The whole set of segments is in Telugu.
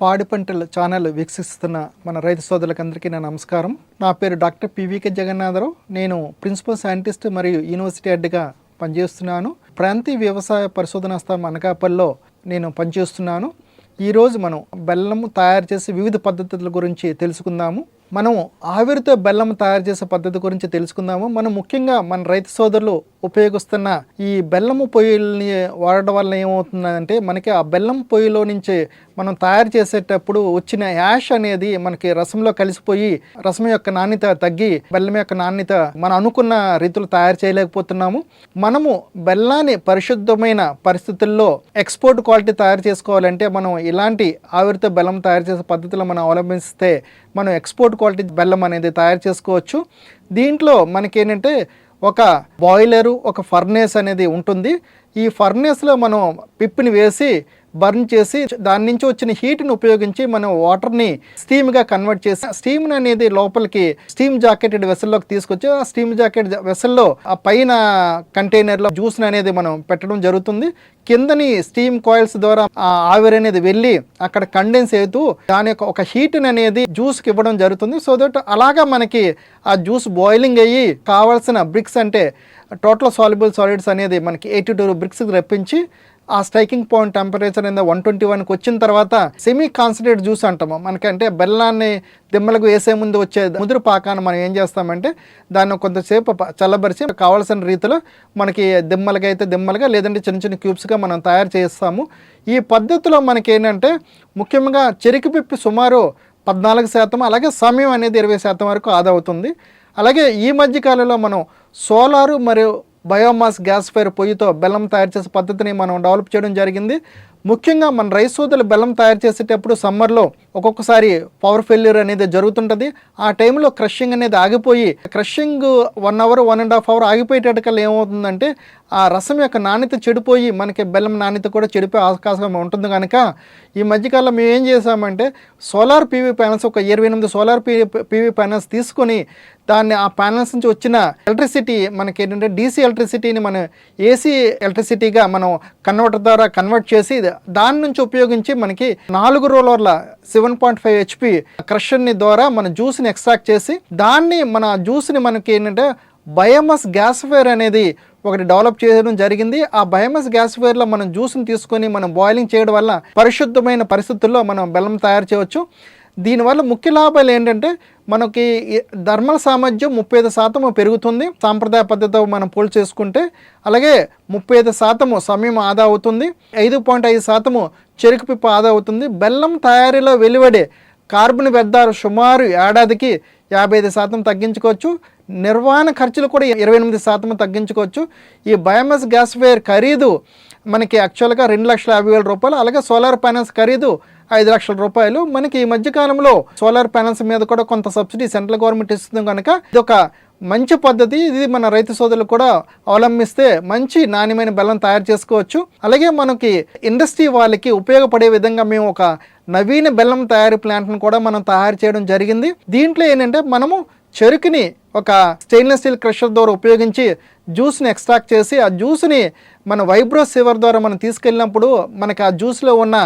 పాడి పంటల ఛానల్ వీక్షిస్తున్న మన రైతు సోదరులకందరికీ నా నమస్కారం. నా పేరు డాక్టర్ పివికే జగన్నాథరావు. నేను ప్రిన్సిపల్ సైంటిస్ట్ మరియు యూనివర్సిటీ హెడ్గా పనిచేస్తున్నాను. ప్రాంతీయ వ్యవసాయ పరిశోధనా స్థానం అనకాపల్లిలో నేను పనిచేస్తున్నాను. ఈరోజు మనం బెల్లం తయారు చేసే వివిధ పద్ధతుల గురించి తెలుసుకుందాము. మనం ఆవిరితో బెల్లం తయారు చేసే పద్ధతి గురించి తెలుసుకుందాము. మనం ముఖ్యంగా మన రైతు సోదరులు ఉపయోగిస్తున్న ఈ బెల్లము పొయ్యిల్ని వాడడం వల్ల ఏమవుతుందంటే మనకి ఆ బెల్లం పొయ్యిలో నుంచి మనం తయారు చేసేటప్పుడు వచ్చిన యాష్ అనేది మనకి రసంలో కలిసిపోయి రసం యొక్క నాణ్యత తగ్గి బెల్లం యొక్క నాణ్యత మనం అనుకున్న రీతిలో తయారు చేయలేకపోతున్నాము. మనము బెల్లాన్ని పరిశుద్ధమైన పరిస్థితుల్లో ఎక్స్పోర్ట్ క్వాలిటీ తయారు చేసుకోవాలంటే మనం ఇలాంటి ఆవిరితో బెల్లం తయారు చేసే పద్ధతులు మనం అవలంబిస్తే మనం ఎక్స్పోర్ట్ క్వాలిటీ బెల్లం అనేది తయారు చేసుకోవచ్చు. దీంట్లో మనకేంటంటే ఒక బాయిలరు ఒక ఫర్నేస్ అనేది ఉంటుంది. ఈ ఫర్నేస్లో మనం పిప్పిని వేసి బర్న్ చేసి దాని నుంచి వచ్చిన హీట్ని ఉపయోగించి మనం వాటర్ని స్టీమ్గా కన్వర్ట్ చేసి స్టీమ్ అనేది లోపలికి స్టీమ్ జాకెటెడ్ వెసల్లోకి తీసుకొచ్చి ఆ స్టీమ్ జాకెట్ వెసల్లో ఆ పైన కంటైనర్లో జ్యూస్ని అనేది మనం పెట్టడం జరుగుతుంది. కిందని స్టీమ్ కాయిల్స్ ద్వారా ఆ ఆవిరి అనేది వెళ్ళి అక్కడ కండెన్స్ అవుతూ దాని యొక్క ఒక హీట్ని అనేది జ్యూస్కి ఇవ్వడం జరుగుతుంది. సో దట్ అలాగా మనకి ఆ జ్యూస్ బాయిలింగ్ అయ్యి కావాల్సిన బ్రిక్స్ అంటే టోటల్ సాల్యుబుల్ సాలిడ్స్ అనేది మనకి ఎయిటీ టూ బ్రిక్స్కి రప్పించి ఆ స్ట్రైకింగ్ పాయింట్ టెంపరేచర్ అనేది వన్ ట్వంటీ వన్కి వచ్చిన తర్వాత సెమీ కాన్సన్ట్రేట్ జ్యూస్ అంటాము. మనకంటే బెల్లాన్ని దిమ్మలకు వేసే ముందు వచ్చే ముదురు పాకాన్ని మనం ఏం చేస్తామంటే దాన్ని కొంతసేపు చల్లబరిచి కావాల్సిన రీతిలో మనకి దిమ్మలుగా అయితే దిమ్మలుగా లేదంటే చిన్న చిన్న క్యూబ్స్గా మనం తయారు చేస్తాము. ఈ పద్ధతిలో మనకి ఏంటంటే ముఖ్యంగా చెరుకు పిప్పి సుమారు పద్నాలుగు శాతం అలాగే సమయం అనేది ఇరవై శాతం వరకు ఆదా అవుతుంది. అలాగే ఈ మధ్య కాలంలో మనం సోలారు మరియు బయోమాస్ గ్యాస్ ఫైర్ పొయ్యితో బెల్లం తయారు చేసే పద్ధతిని మనం డెవలప్ చేయడం జరిగింది. ముఖ్యంగా మన రైస్ సోదలు బెల్లం తయారు చేసేటప్పుడు సమ్మర్లో ఒక్కొక్కసారి పవర్ ఫెయిల్యూర్ అనేది జరుగుతుంటుంది. ఆ టైంలో క్రషింగ్ అనేది ఆగిపోయి crushing one hour one and half hour ఆగిపోయేటట్టుకల్లా ఏమవుతుందంటే ఆ రసం యొక్క నాణ్యత చెడిపోయి మనకి బెల్లం నాణ్యత కూడా చెడిపోయే అవకాశం ఉంటుంది కనుక ఈ మధ్యకాలంలో మేము ఏం చేసామంటే సోలార్ పీవీ ప్యానల్స్ ఒక ఇరవై ఎనిమిది సోలార్ పీ పీవీ ప్యానల్స్ తీసుకొని దాన్ని ఆ ప్యానల్స్ నుంచి వచ్చిన ఎలక్ట్రిసిటీ మనకి ఏంటంటే డీసీ ఎలక్ట్రిసిటీని మనం ఏసీ ఎలక్ట్రిసిటీగా మనం కన్వర్టర్ ద్వారా కన్వర్ట్ చేసి దాని నుంచి ఉపయోగించి మనకి నాలుగు రోలర్ల సెవెన్ పాయింట్ ఫైవ్ హెచ్పి క్రషర్ని ద్వారా మన జ్యూస్ని ఎక్స్ట్రాక్ట్ చేసి దాన్ని మన జ్యూస్ని మనకి ఏంటంటే బయోమస్ గ్యాస్ ఫైర్ అనేది ఒకటి డెవలప్ చేయడం జరిగింది. ఆ బయోమస్ గ్యాస్ వేర్లో మనం జ్యూస్ని తీసుకొని మనం బాయిలింగ్ చేయడం వల్ల పరిశుద్ధమైన పరిస్థితుల్లో మనం బెల్లం తయారు చేయవచ్చు. దీనివల్ల ముఖ్య లాభాలు ఏంటంటే మనకి ధర్మల సామర్థ్యం ముప్పై ఐదు శాతం పెరుగుతుంది. సాంప్రదాయ పద్ధతితో మనం పోల్చి చేసుకుంటే అలాగే ముప్పై ఐదు శాతము సమయం ఆదా అవుతుంది. ఐదు పాయింట్ ఐదు శాతము చెరుకు పిప్ప ఆదా అవుతుంది. బెల్లం తయారీలో వెలువడే కార్బన్ వ్యర్థాలు సుమారు ఏడాదికి యాభై ఐదు శాతం తగ్గించుకోవచ్చు. నిర్వహణ ఖర్చులు కూడా ఇరవై ఎనిమిది శాతం తగ్గించుకోవచ్చు. ఈ బయోమాస్ గ్యాస్ ఫేర్ ఖరీదు మనకి యాక్చువల్గా రెండు లక్షల యాభై వేల రూపాయలు అలాగే సోలార్ ప్యానల్స్ ఖరీదు ఐదు లక్షల రూపాయలు. మనకి ఈ మధ్య కాలంలో సోలార్ ప్యానల్స్ మీద కూడా కొంత సబ్సిడీ సెంట్రల్ గవర్నమెంట్ ఇస్తుంది కనుక ఇది ఒక మంచి పద్ధతి. ఇది మన రైతు సోదరులు కూడా అవలంబిస్తే మంచి నాణ్యమైన బెల్లం తయారు చేసుకోవచ్చు. అలాగే మనకి ఇండస్ట్రీ వాళ్ళకి ఉపయోగపడే విధంగా మేము ఒక నవీన బెల్లం తయారీ ప్లాంట్ను కూడా మనం తయారు చేయడం జరిగింది. దీంట్లో ఏంటంటే మనము చెరుకుని ఒక స్టెయిన్లెస్ స్టీల్ క్రషర్ ద్వారా ఉపయోగించి జ్యూస్ని ఎక్స్ట్రాక్ట్ చేసి ఆ జ్యూస్ని మన వైబ్రోస్ సివర్ ద్వారా మనం తీసుకెళ్ళినప్పుడు మనకి ఆ జ్యూస్లో ఉన్న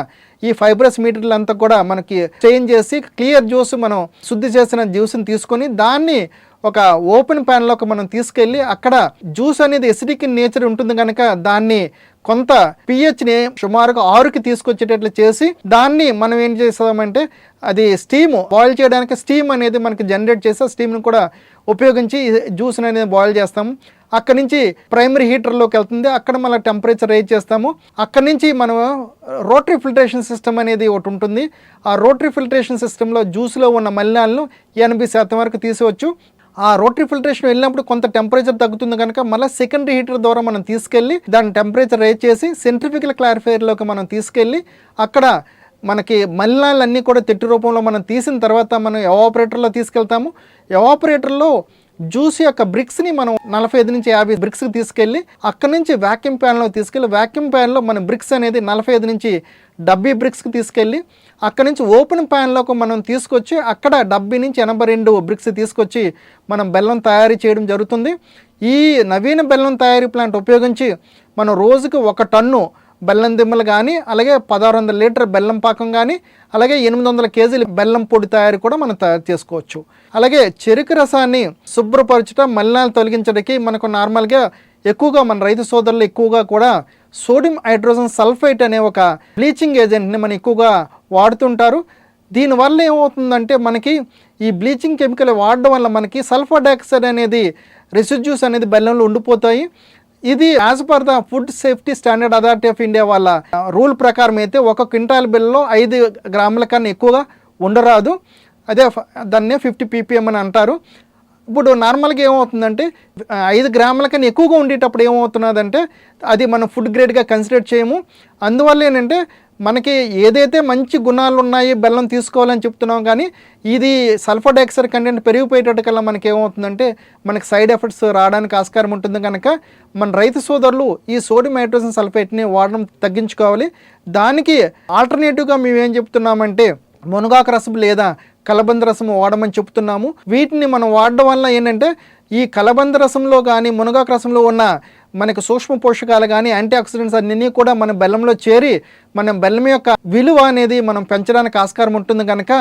ఈ ఫైబ్రస్ మీటర్లు అంతా కూడా మనకి చేంజ్ చేసి క్లియర్ జ్యూస్ మనం శుద్ధి చేసిన జ్యూస్ని తీసుకొని దాన్ని ఒక ఓపెన్ ప్యాన్లోకి మనం తీసుకెళ్ళి అక్కడ జ్యూస్ అనేది ఎసిడిక్ నేచర్ ఉంటుంది కనుక దాన్ని కొంత పిహెచ్ని సుమారుగా ఆరుకి తీసుకొచ్చేటట్లు చేసి దాన్ని మనం ఏం చేస్తామంటే అది స్టీమ్ బాయిల్ చేయడానికి స్టీమ్ అనేది మనకి జనరేట్ చేసి ఆ స్టీమ్ని కూడా ఉపయోగించి జ్యూస్ అనేది బాయిల్ చేస్తాము. అక్కడి నుంచి ప్రైమరీ హీటర్లోకి వెళ్తుంది. అక్కడ మళ్ళీ టెంపరేచర్ రేజ్ చేస్తాము. అక్కడి నుంచి మనం రోటరీ ఫిల్టరేషన్ సిస్టమ్ అనేది ఒకటి ఉంటుంది. ఆ రోటరీ ఫిల్టరేషన్ సిస్టంలో జ్యూస్లో ఉన్న మలినాలను ఎనభై శాతం వరకు తీసుకోవచ్చు ఆ రోటరీ ఫిల్టరేషన్ వెళ్ళినప్పుడు కొంత టెంపరేచర్ తగ్గుతుంది కనుక మళ్ళీ సెకండరీ హీటర్ ద్వారా మనం తీసుకెళ్ళి దాని టెంపరేచర్ రేజ్ చేసి సెంట్రిఫికల్ క్లారిఫైర్లోకి మనం తీసుకెళ్ళి అక్కడ మనకి మలినాలన్నీ కూడా తెట్టి రూపంలో మనం తీసిన తర్వాత మనం ఎవాపరేటర్లో తీసుకెళ్తాము. ఎవాపరేటర్లో జ్యూస్ యొక్క బ్రిక్స్ని మనం నలభై ఐదు నుంచి యాభై బ్రిక్స్కి తీసుకెళ్ళి అక్కడ నుంచి వ్యాక్యూమ్ ప్యాన్లో తీసుకెళ్ళి వ్యాక్యూమ్ ప్యాన్లో మన బ్రిక్స్ అనేది నలభై ఐదు నుంచి డెబ్బై బ్రిక్స్కి తీసుకెళ్ళి అక్కడ నుంచి ఓపెన్ ప్యాన్లోకి మనం తీసుకొచ్చి అక్కడ డెబ్బై నుంచి ఎనభై రెండు బ్రిక్స్ తీసుకొచ్చి మనం బెల్లం తయారీ చేయడం జరుగుతుంది. ఈ నవీన బెల్లం తయారీ ప్లాంట్ ఉపయోగించి మనం రోజుకి ఒక టన్ను బెల్లం దిమ్మలు కానీ అలాగే పదహారు వందల లీటర్ బెల్లం పాకం కానీ అలాగే ఎనిమిది వందల కేజీల బెల్లం పొడి తయారు కూడా మనం తయారు చేసుకోవచ్చు. అలాగే చెరుకు రసాన్ని శుభ్రపరచడం మలినాలు తొలగించడానికి మనకు నార్మల్గా ఎక్కువగా మన రైతు సోదరులు ఎక్కువగా కూడా సోడియం హైడ్రోజన్ సల్ఫైట్ అనే ఒక బ్లీచింగ్ ఏజెంట్ని మనం ఎక్కువగా వాడుతుంటారు. దీనివల్ల ఏమవుతుందంటే మనకి ఈ బ్లీచింగ్ కెమికల్ వాడడం వల్ల మనకి సల్ఫర్ డైఆక్సైడ్ అనేది రెసిడ్యూస్ అనేది బెల్లంలో ఉండిపోతాయి. ఇది as per the food safety standard authority of India వాళ్ళ రూల్ ప్రకారం అయితే ఒక క్వింటాల్ బిల్లలో ఐదు గ్రాముల కన్నా ఎక్కువగా ఉండరాదు. అదే ఫ- దాన్నే ఫిఫ్టీ పీపీఎం అని అంటారు. ఇప్పుడు నార్మల్గా ఏమవుతుందంటే ఐదు గ్రాముల కన్నా ఎక్కువగా ఉండేటప్పుడు ఏమవుతున్నదంటే అది మనం ఫుడ్ గ్రేడ్గా కన్సిడర్ చేయము. అందువల్ల ఏంటంటే మనకి ఏదైతే మంచి గుణాలు ఉన్నాయి బెల్లం తీసుకోవాలని చెప్తున్నాం కానీ ఇది సల్ఫర్ డైఆక్సైడ్ కంటెంట్ పెరిగిపోయేటట్టుకల్లా మనకి ఏమవుతుందంటే మనకి సైడ్ ఎఫెక్ట్స్ రావడానికి ఆస్కారం ఉంటుంది కనుక మన రైతు సోదరులు ఈ సోడియం హైడ్రోజన్ సల్ఫేట్ని వాడడం తగ్గించుకోవాలి. దానికి ఆల్టర్నేటివ్గా మేము ఏం చెప్తున్నామంటే మునగాకు రసం లేదా కలబంద రసం వాడమని చెప్తున్నాము. వీటిని మనం వాడడం వల్ల ఏంటంటే ఈ కలబంద రసంలో కానీ మునగాకు రసంలో ఉన్న మనకు సూక్ష్మ పోషకాలు కానీ యాంటీ ఆక్సిడెంట్స్ అన్నీ కూడా మన బెల్లంలో చేరి మన బెల్లం యొక్క విలువ అనేది మనం పెంచడానికి ఆస్కారం ఉంటుంది కనుక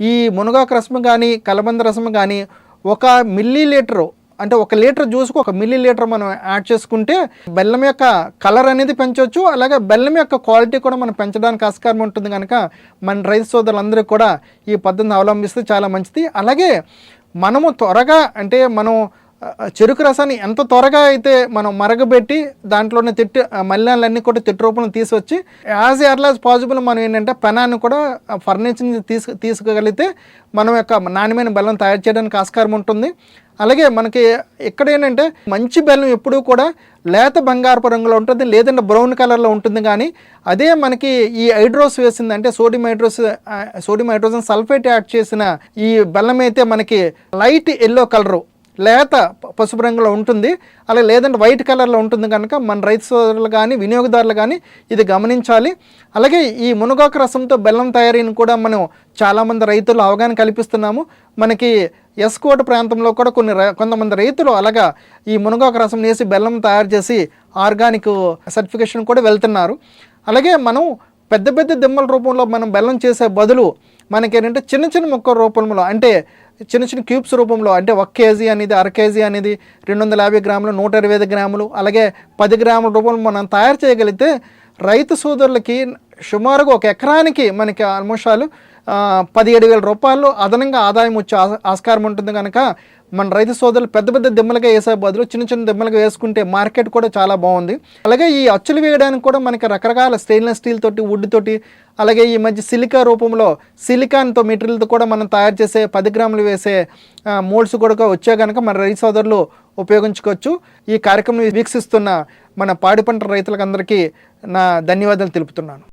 ఈ మునగాకు రసం కానీ కలబంద రసం కానీ ఒక మిల్లీ లీటరు అంటే ఒక లీటర్ జ్యూస్కి ఒక మిల్లీ లీటర్ మనం యాడ్ చేసుకుంటే బెల్లం యొక్క కలర్ అనేది పెంచవచ్చు అలాగే బెల్లం యొక్క క్వాలిటీ కూడా మనం పెంచడానికి ఆస్కారం ఉంటుంది కనుక మన రైతు సోదరులందరూ కూడా ఈ పద్ధతిని అవలంబిస్తే చాలా మంచిది. అలాగే మనము త్వరగా అంటే మనం చెరుకు రసాన్ని ఎంత త్వరగా అయితే మనం మరగబెట్టి దాంట్లోనే తిట్టి మలినాలన్నీ కూడా తిట్టు రూపంలో తీసుకొచ్చి యాజ్ ఎర్ల్ యాజ్ పాసిబుల్ మనం ఏంటంటే పెనాన్ని కూడా ఫర్నిచర్ని తీసు తీసుకోగలిగితే మనం యొక్క నాణ్యమైన బెల్లం తయారు చేయడానికి ఆస్కారం ఉంటుంది. అలాగే మనకి ఇక్కడ ఏంటంటే మంచి బెల్లం ఎప్పుడూ కూడా లేత బంగారపు రంగులో ఉంటుంది లేదంటే బ్రౌన్ కలర్లో ఉంటుంది. కానీ అదే మనకి ఈ హైడ్రోస్ వేసింది అంటే sodium hydros sodium hydrogen sulphate add చేసిన ఈ బెల్లం అయితే మనకి లైట్ ఎల్లో కలరు లేత పసుపు రంగులో ఉంటుంది. అలా లేదంటే వైట్ కలర్లో ఉంటుంది కనుక మన రైతు సోదరులు కానీ వినియోగదారులు కానీ ఇది గమనించాలి. అలాగే ఈ మునగాకు రసంతో బెల్లం తయారీని కూడా మనం చాలామంది రైతులు అవగాహన కల్పిస్తున్నాము. మనకి ఎస్కోట ప్రాంతంలో కూడా కొన్ని కొంతమంది రైతులు అలాగా ఈ మునగాకు రసం వేసి బెల్లం తయారు చేసి ఆర్గానిక్ సర్టిఫికేషన్ కూడా వెళ్తున్నారు. అలాగే మనం పెద్ద పెద్ద దిమ్మల రూపంలో మనం బెల్లం చేసే బదులు మనకేంటంటే చిన్న చిన్న మొక్క రూపంలో అంటే చిన్న చిన్న క్యూబ్స్ రూపంలో అంటే ఒక కేజీ అనేది అర కేజీ అనేది రెండు వందల యాభై గ్రాములు నూట ఇరవై ఐదు గ్రాములు అలాగే పది గ్రాముల రూపంలో మనం తయారు చేయగలిగితే రైతు సోదరులకి సుమారుగా ఒక ఎకరానికి మనకి ఆల్మోస్ట్ పదిహేడు వేల రూపాయలు అదనంగా ఆదాయం వచ్చే ఆ- ఆస్కారం ఉంటుంది కనుక మన రైతు సోదరులు పెద్ద పెద్ద దిమ్మలుగా వేసే బదులు చిన్న చిన్న దిమ్మలుగా వేసుకుంటే మార్కెట్ కూడా చాలా బాగుంది. అలాగే ఈ అచ్చులు వేయడానికి కూడా మనకి రకరకాల స్టెయిన్లెస్ స్టీల్ తోటి వుడ్ తోటి అలాగే ఈ మధ్య సిలికా రూపంలో సిలికాన్తో మెటీరియల్తో కూడా మనం తయారు చేసే పది గ్రాములు వేసే మోల్డ్స్ కూడా వచ్చే కనుక మన రైతు సోదరులు ఉపయోగించుకోవచ్చు. ఈ కార్యక్రమం వీక్షిస్తున్న మన పాడి పంట రైతులకు అందరికీ నా ధన్యవాదాలు తెలుపుతున్నాను.